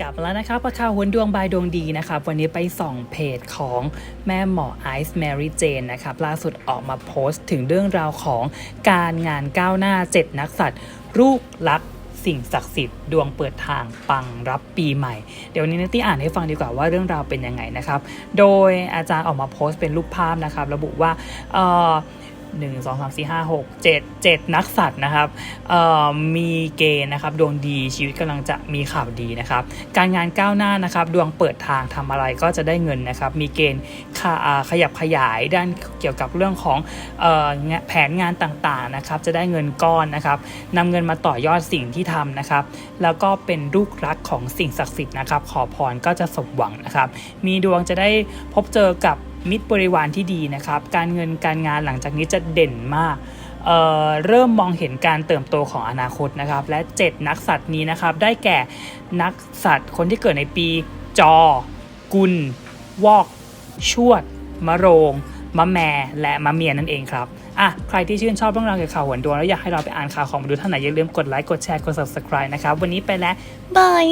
กลับมาแล้วนะครับประข่าวหวนดวงบายดวงดีนะครับ วันนี้ไปส่องเพจของแม่หมอไอซ์แมรี่เจนนะครับ ล่าสุดออกมาโพสต์ถึงเรื่องราวของการงานก้าวหน้า 7 นักสัตว์ลูกรักสิ่งศักดิ์สิทธิ์ดวงเปิดทางปังรับปีใหม่ เดี๋ยววันนี้นัตตี้อ่านให้ฟังดีกว่าว่าเรื่องราวเป็นยังไงนะครับ โดยอาจารย์ออกมาโพสต์เป็นรูปภาพนะครับ ระบุว่าเอ่อ หนึ่งสองสามสี่ห้าหกเจ็ดเจ็ดนักสัตว์นะครับมีเกณฑ์นะครับดวงดีชีวิตกำลังจะมีข่าวดีนะครับ การงานก้าวหน้านะครับ ดวงเปิดทางทำอะไรก็จะได้เงินนะครับ มีเกณฑ์ขขยับขยายด้านเกี่ยวกับเรื่องของออแผนงานต่างๆนะครับ จะได้เงินก้อนนะครับนำเงินมาต่อยอดสิ่งที่ทำนะครับ แล้วก็เป็นลูกรักของสิ่งศักดิ์สิทธิ์นะครับ ขอพรก็จะสมหวังนะครับ มีดวงจะได้พบเจอกับ มิตรบริวารที่ดีนะครับ การเงินการงานหลังจากนี้จะเด่นมากเเริ่มมองเห็นการเติบโตของอนาคตนะครับ และ 7 นักสัตว์นี้นะครับ ได้แก่นักสัตว์คนที่เกิดในปีจอ กุล วอก ชวด มะโรง มะแม และมะเมียนั่นเองครับอะใครที่ชื่นชอบเรื่องราวเกี่ยวกับข่าวหวนดวงแล้วอยากให้เราไปอ่านข่าวของมาดูท่านไหนอย่าลืมกดไลค์กดแชร์กด subscribe นะครับ วันนี้ไปแล้วบาย